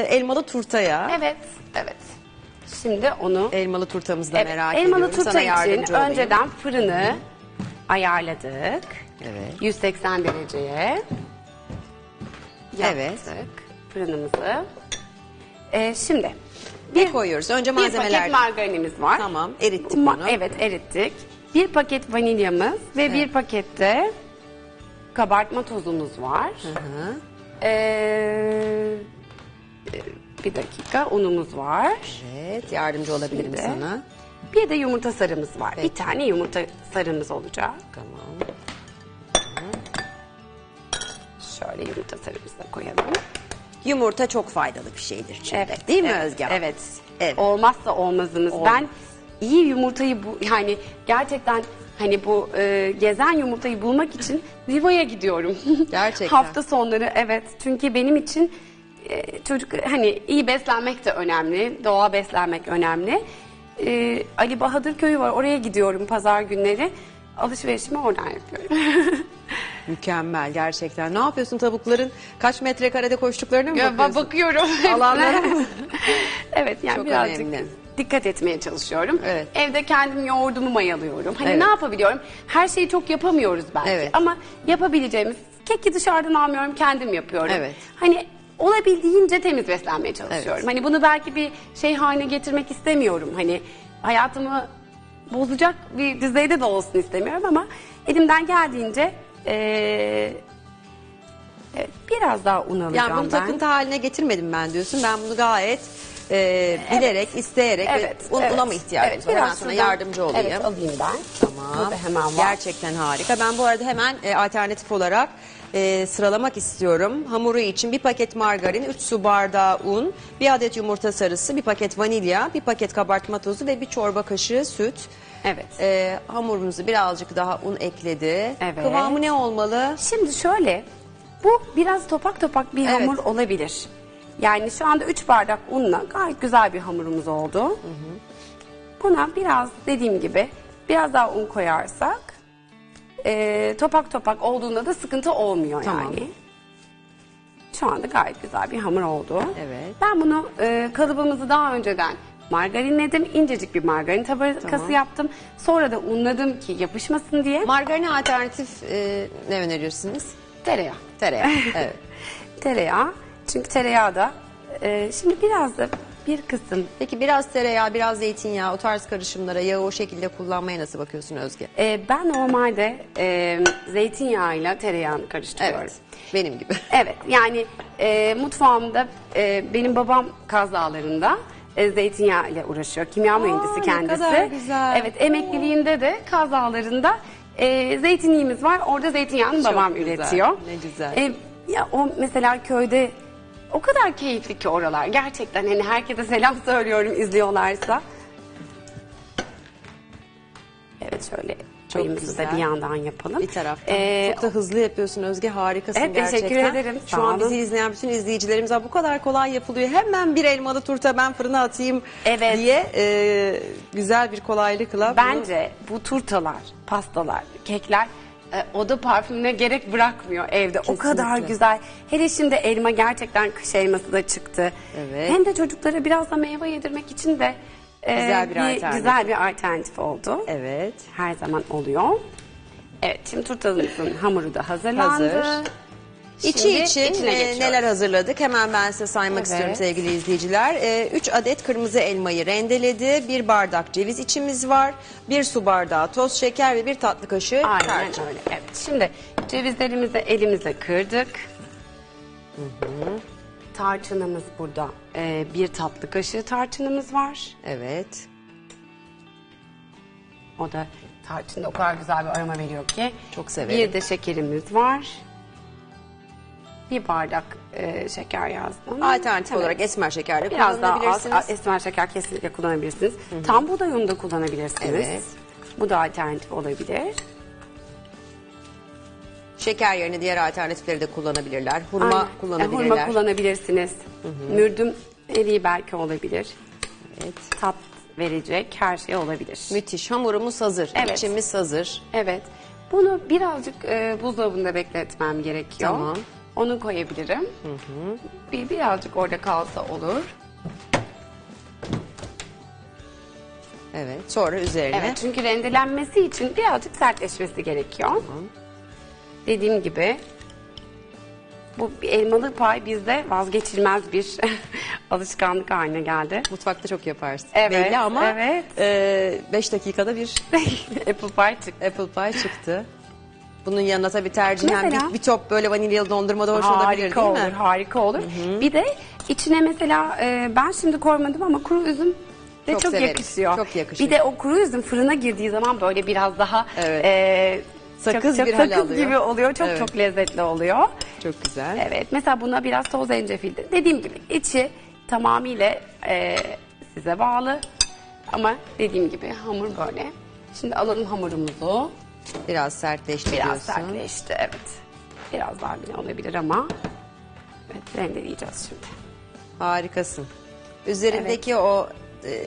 Elmalı turtaya. Evet, evet. Şimdi onu Elmalı turtamızı da Evet, merak elmalı ediyorum. turta Sana için olayım. önceden fırını ayarladık. Evet. 180 dereceye Evet. yaptık fırınımızı. Ee, şimdi Ne koyuyoruz? Önce bir malzemeler. paket margarinimiz var. Tamam, erittik Ma- bunu. Evet erittik. Bir paket vanilyamız ve bir pakette kabartma tozumuz var. Hı. Ee, bir dakika unumuz var. Evet, yardımcı olabilirim Şimdi. sana. Bir de yumurta sarımız var. Peki. Bir tane yumurta sarımız olacak. Tamam. Şöyle yumurta sarımızı da koyalım. Yumurta çok faydalı bir şeydir çünkü. Evet. Değil mi evet, Özge? Evet. Evet. Olmazsa olmazımız. Olmaz. Ben iyi yumurtayı bu yani gerçekten hani bu e, gezen yumurtayı bulmak için Vivo'ya gidiyorum. Gerçekten. Hafta sonları evet. Çünkü benim için e, çocuk hani iyi beslenmek de önemli. Doğa beslenmek önemli. E, Ali Bahadır köyü var. Oraya gidiyorum pazar günleri. Alışverişimi oradan yapıyorum. Mükemmel gerçekten. Ne yapıyorsun tavukların kaç metrekarede koştuklarına mı Ya, bakıyorsun? bakıyorum. Alanlara mı? evet yani Çok birazcık önemli. dikkat etmeye çalışıyorum. Evet. Evde kendim yoğurdumu mayalıyorum. Hani Evet. ne yapabiliyorum? Her şeyi çok yapamıyoruz belki. Evet. Ama yapabileceğimiz keki dışarıdan almıyorum kendim yapıyorum. Evet. Hani olabildiğince temiz beslenmeye çalışıyorum. Evet. Hani bunu belki bir şey haline getirmek istemiyorum. Hani hayatımı bozacak bir düzeyde de olsun istemiyorum ama elimden geldiğince evet, biraz daha un alacağım Yani bunu ben. takıntı haline getirmedim ben diyorsun. Ben bunu gayet e, bilerek, isteyerek Evet, ve un, evet. una mı ihtiyacımız Evet, var? Hemen biraz sana şuradan- yardımcı olayım. Evet alayım ben. Tamam. Burada hemen var. Gerçekten harika. Ben bu arada hemen e, alternatif olarak e, sıralamak istiyorum. Hamuru için bir paket margarin, 3 su bardağı un, bir adet yumurta sarısı, bir paket vanilya, bir paket kabartma tozu ve bir çorba kaşığı süt. Evet. E, hamurumuzu birazcık daha un ekledi. Evet. Kıvamı ne olmalı? Şimdi şöyle bu biraz topak topak bir Evet. hamur olabilir. Yani şu anda 3 bardak unla gayet güzel bir hamurumuz oldu. Buna biraz dediğim gibi biraz daha un koyarsak e, topak topak olduğunda da sıkıntı olmuyor Tamam. yani. Şu anda gayet güzel bir hamur oldu. Evet. Ben bunu e, kalıbımızı daha önceden margarinledim. incecik bir margarin tabakası Tamam. yaptım. Sonra da unladım ki yapışmasın diye. Margarine alternatif e, ne öneriyorsunuz? Tereyağı. Tereyağı. evet. Tereyağı. Çünkü tereyağı da e, şimdi biraz da bir kısım Peki biraz tereyağı, biraz zeytinyağı o tarz karışımlara yağı o şekilde kullanmaya nasıl bakıyorsun Özge? e, ben normalde e, zeytinyağıyla tereyağını karıştırıyorum. Evet. Benim gibi. Evet yani e, mutfağımda e, benim babam Kaz Dağları'nda e, zeytinyağı ile uğraşıyor. Kimya mühendisi ne kendisi. kadar güzel. Evet emekliliğinde de Kaz Dağları'nda e, zeytinliğimiz var. Orada zeytinyağını Çok babam güzel, üretiyor. ne güzel. E, ya o mesela köyde o kadar keyifli ki oralar. Gerçekten hani herkese selam söylüyorum izliyorlarsa. Evet şöyle çayımızı güzel. da bir yandan yapalım. Bir taraftan. E, Çok da hızlı yapıyorsun Özge. Harikasın Evet, gerçekten. teşekkür ederim. Şu Sağ an olun. bizi izleyen bütün izleyicilerimiz "Aa, bu kadar kolay yapılıyor. Hemen bir elmalı turta ben fırına atayım Evet. diye e, güzel bir kolaylıkla. bunu- Bence bu turtalar, pastalar, kekler e, oda parfümüne gerek bırakmıyor evde. O kadar Kesinlikle. güzel. Hele şimdi elma gerçekten kış elması da çıktı. Evet. Hem de çocuklara biraz da meyve yedirmek için de e, Güzel bir alternatif. güzel bir alternatif oldu. Evet. Her zaman oluyor. Evet şimdi turtamızın hamuru da hazırlandı. Hazır. İçi Şimdi için içine e, geçiyoruz. neler hazırladık? Hemen ben size saymak Evet. istiyorum sevgili izleyiciler. 3 adet kırmızı elmayı rendeledi. 1 bardak ceviz içimiz var. 1 su bardağı toz şeker ve 1 tatlı kaşığı Aynen tarçın. öyle. Evet. Şimdi cevizlerimizi elimizle kırdık. Tarçınımız burada. Ee, bir tatlı kaşığı tarçınımız var. Evet. O da tarçında o kadar güzel bir aroma veriyor ki. Çok severim. Bir de şekerimiz var. Bir bardak e, şeker yazdım. Alternatif Evet. olarak esmer şeker de Biraz daha az kullanabilirsiniz. esmer şeker kesinlikle kullanabilirsiniz. Tam buğday unu da kullanabilirsiniz. Evet. Bu da alternatif olabilir. Şeker yerine diğer alternatifleri de kullanabilirler. Hurma Aynen. kullanabilirler. E, hurma kullanabilirsiniz. Mürdüm eriği belki olabilir. Evet. Tat verecek her şey olabilir. Müthiş. Hamurumuz hazır. Evet. İçimiz hazır. Evet. Bunu birazcık e, buzdolabında bekletmem gerekiyor. Tamam. Onu koyabilirim. Bir birazcık orada kalsa olur. Evet. Sonra üzerine. Evet çünkü rendelenmesi için birazcık sertleşmesi gerekiyor. Dediğim gibi bu elmalı pay bizde vazgeçilmez bir alışkanlık haline geldi. Mutfakta çok yaparsın. Evet, Belli ama evet. 5 dakikada bir Apple pie çıktı. apple pie çıktı. Bunun yanına tabii tercihen Mesela? bir, bir top böyle vanilyalı dondurma da hoş olabilir Harika değil olur, mi? harika olur. Bir de içine mesela e, ben şimdi koymadım ama kuru üzüm de Çok çok, severim, yakışıyor. çok yakışır. Bir de o kuru üzüm fırına girdiği zaman böyle biraz daha Evet. e, Sakız bir hal sakız alıyor. gibi oluyor. Çok Evet. çok lezzetli oluyor. Çok güzel. Evet mesela buna biraz toz zencefil de dediğim gibi içi tamamıyla e, size bağlı. Ama dediğim gibi hamur böyle. Şimdi alalım hamurumuzu. Biraz sertleşti Biraz diyorsun. sertleşti evet. Biraz daha bile olabilir ama evet rendeleyeceğiz şimdi. Harikasın. Üzerindeki o e,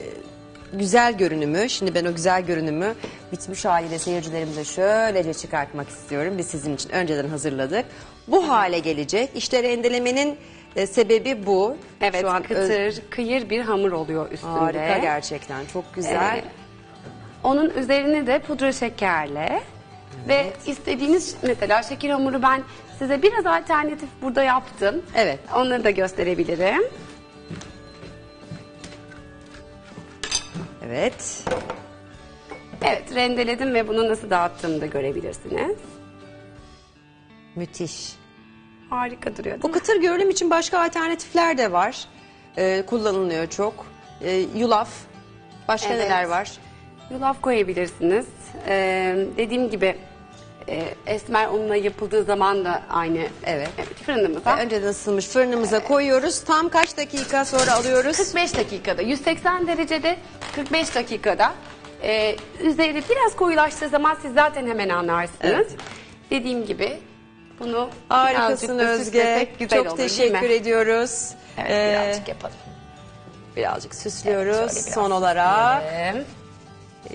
güzel görünümü, şimdi ben o güzel görünümü bitmiş haliyle seyircilerimize şöylece çıkartmak istiyorum. Biz sizin için önceden hazırladık. Bu hale gelecek. İşte rendelemenin e, sebebi bu. Evet Şu an öz- kıtır, kıyır bir hamur oluyor üstünde. harika gerçekten. Çok güzel. Evet. Onun üzerine de pudra şekerle ve istediğiniz mesela şeker hamuru ben size biraz alternatif burada yaptım. Evet. Onları da gösterebilirim. Evet. Evet rendeledim ve bunu nasıl dağıttığımı da görebilirsiniz. Müthiş. Harika duruyor değil Bu mi? kıtır görünüm için başka alternatifler de var. E, kullanılıyor çok. E, yulaf. Başka Evet. neler var? Yulaf koyabilirsiniz. Ee, dediğim gibi e, esmer unla yapıldığı zaman da aynı Evet. fırınımıza. Önceden ısınmış fırınımıza koyuyoruz. Tam kaç dakika sonra alıyoruz? 45 dakikada 180 derecede 45 dakikada e, üzeri biraz koyulaştığı zaman siz zaten hemen anlarsınız. Evet. Dediğim gibi bunu Harikasın birazcık da Özge. süslesek güzel Çok olur, değil teşekkür ediyoruz. Evet Ee, birazcık yapalım. birazcık Evet, süslüyoruz. şöyle biraz Son olarak süsleyelim.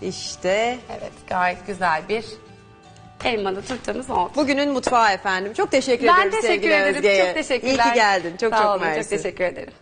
İşte Evet gayet güzel bir elmalı turtamız oldu. bugünün mutfağı efendim. Çok teşekkür Ben teşekkür sevgili ederim. Özge'ye. Çok teşekkürler. İyi ki geldin. Çok Sağ çok olun, mersi. Çok teşekkür ederim.